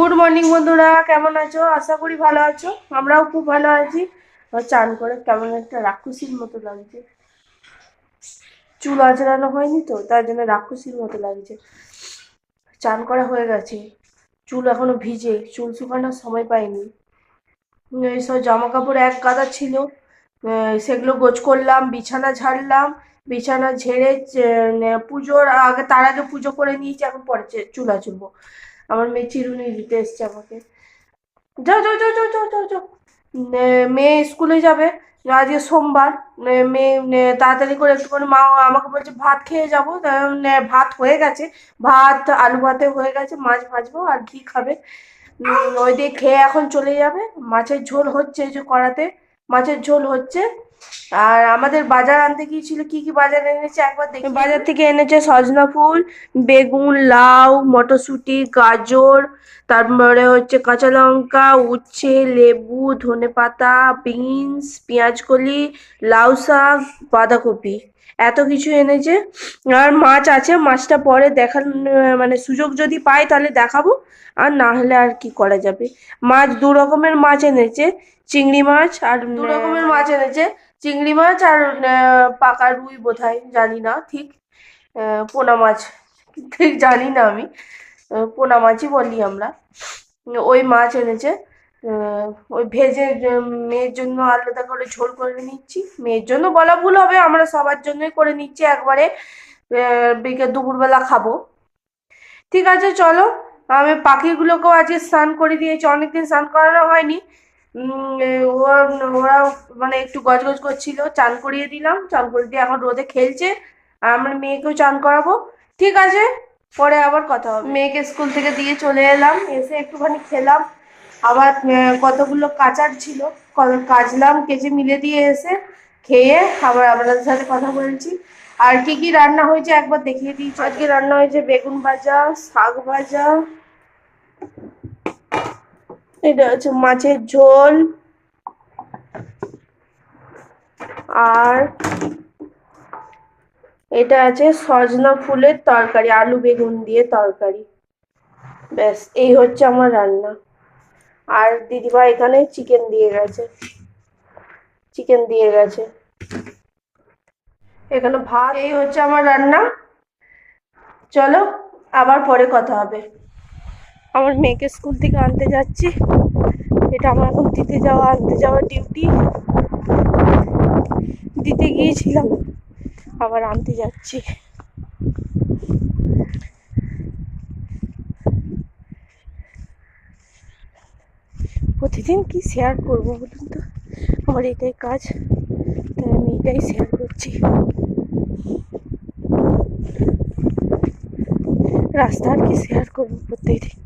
Good morning বন্ধুরা। কেমন আছো? আশা করি ভালো আছো। আমরাও খুব ভালো আছি। চান করে কেমন একটা রাক্ষসীর মতো লাগছে। চুল আঁচড়ানো হয়নি তো, তার জন্য রাক্ষসীর মতো লাগছে। চান করা হয়ে গেছে। চুল এখনও ভিজে, চুল শুকানোর সময় পাইনি। এইসব জামা কাপড় এক গাদা ছিল। সেগুলো গোছ করলাম, বিছানা ঝাড়লাম, বিছানা ঝেড়ে পুজোর আগে, তার আগে পুজো করে নিয়েছি, এখন পরে চুল আঁচড়বো। আমার মেয়ে চিরুনি দিতে এসছে আমাকে। যাও যাও যাও যাও যাও যাও যাও। মেয়ে স্কুলে যাবে। আজকে সোমবার। মেয়ে তাড়াতাড়ি করে একটুখানি মা আমাকে বলছে, ভাত খেয়ে যাব। ভাত হয়ে গেছে। ভাত, আলু ভাতে হয়ে গেছে, মাছ ভাজবো আর ঘি খাবে। ওই দিয়ে খেয়ে এখন চলে যাবে। মাছের ঝোল হচ্ছে এই যে কড়াতে। মাছের ঝোল হচ্ছে। আর আমাদের বাজার আনতে গিয়েছিল কি কি বাজার এনেছে একবার দেখি বাজার থেকে এনেছে সজনা ফুল বেগুন লাউ মটরশুঁটি গাজর তারপরে হচ্ছে কাঁচা লঙ্কা উচ্ছে লেবু ধনেপাতা বিনস পেঁয়াজকলি লাউ শাক বাঁধাকপি এত কিছু এনেছে। আর মাছ আছে মাছটা পরে দেখার মানে সুযোগ যদি পাই তাহলে দেখাবো। আর না হলে আর কি করা যাবে। মাছ দু রকমের মাছ এনেছে চিংড়ি মাছ আর দু রকমের মাছ এনেছে। চিংড়ি মাছ আর পাকা রুই বোধহয়, জানি না, ঠিক পোনা মাছ, ঠিক জানি না আমি পোনা মাছই বলি আমরা। ওই মাছ এনেছে ওই ভেজে মেয়ের জন্য আলাদা করে ঝোল করে নিচ্ছি। মেয়ের জন্য বলা ভুল হবে, আমরা সবার জন্যই করে নিচ্ছি, একবারে বিকেল দুপুরবেলা খাব। ঠিক আছে, চলো, আমি পাখিগুলোকেও আজকে স্নান করে দিয়েছি, অনেকদিন স্নান করানো হয়নি। ওরা ওরা মানে একটু গজগজ করছিল, চান করিয়ে দিলাম, চান করে দিয়ে এখন রোদে খেলছে আমার মেয়েকেও চান করাবো। ঠিক আছে, পরে আবার কথা হবে। মেয়েকে স্কুল থেকে দিয়ে চলে এলাম, এসে একটুখানি খেলাম। আবার কতগুলো কাচার ছিল কাচলাম, কেচে মিলে দিয়ে এসে খেয়ে আবার আপনাদের সাথে কথা বলছি। আর কি কি রান্না হয়েছে একবার দেখিয়ে দিয়েছি আজকে রান্না হয়েছে বেগুন ভাজা, শাক ভাজা। এটা হচ্ছে মাছের ঝোল আর এটা আছে সজনা ফুলের তরকারি, আলু বেগুন দিয়ে তরকারি। ব্যাস, এই হচ্ছে আমার রান্না। আর দিদিভাই এখানে চিকেন দিয়ে গেছে। চিকেন দিয়ে গেছে। এখানে ভাত, এই হচ্ছে আমার রান্না। চলো, আবার পরে কথা হবে। আমার মেয়েকে স্কুল থেকে আনতে যাচ্ছি। এটা আমার এখন দিতে যাওয়া আনতে যাওয়া ডিউটি দিতে গিয়েছিলাম, আবার আনতে যাচ্ছি। প্রতিদিন কি শেয়ার করব বলুন তো? আমার এটাই কাজ, তাই আমি এটাই শেয়ার করছি। রাস্তা আর কি শেয়ার করব প্রত্যেকদিন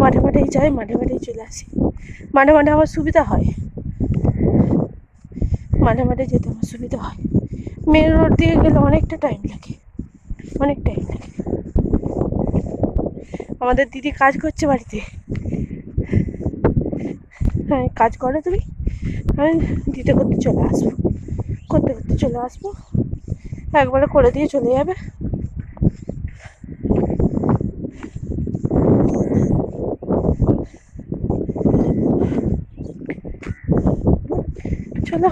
মাঠে মাঠেই যাই মাঠে মাঠেই চলে আসি। মাঠে মাঠে আমার সুবিধা হয়। মাঠে মাঠে যেতে আমার সুবিধা হয়। মেন রোড দিয়ে গেলে অনেকটা টাইম লাগে। অনেক টাইম লাগে। আমাদের দিদি কাজ করছে বাড়িতে। হ্যাঁ কাজ করো তুমি। আমি দিতে করতে চলে আসব। করতে করতে চলে আসব। একবারে করে দিয়ে চলে যাবে। চলো,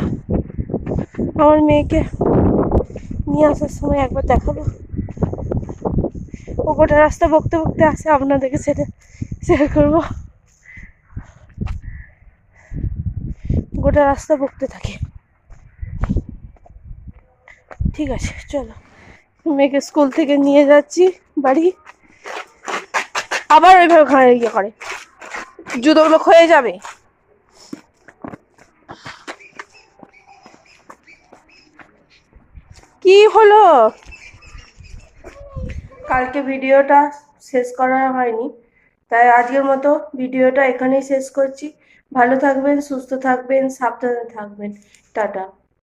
আমার মেয়েকে নিয়ে আসার সময় একবার দেখাবো। ও গোটা রাস্তা বকতে বকতে আসে, আপনাদেরকে সেটা শেয়ার করব। গোটা রাস্তা বকতে থাকে। ঠিক আছে, চলো। মেয়েকে স্কুল থেকে নিয়ে যাচ্ছি, বাড়ি। আবার ওইভাবে ঘাড়ে ইয়ে করে। জুতোগুলো ক্ষয়ে যাবে। কি হলো? কালকে ভিডিওটা শেষ করা হয়নি, তাই আজকের মতো ভিডিওটা এখানেই শেষ করছি। ভালো থাকবেন, সুস্থ থাকবেন, সাবধানে থাকবেন। টাটা।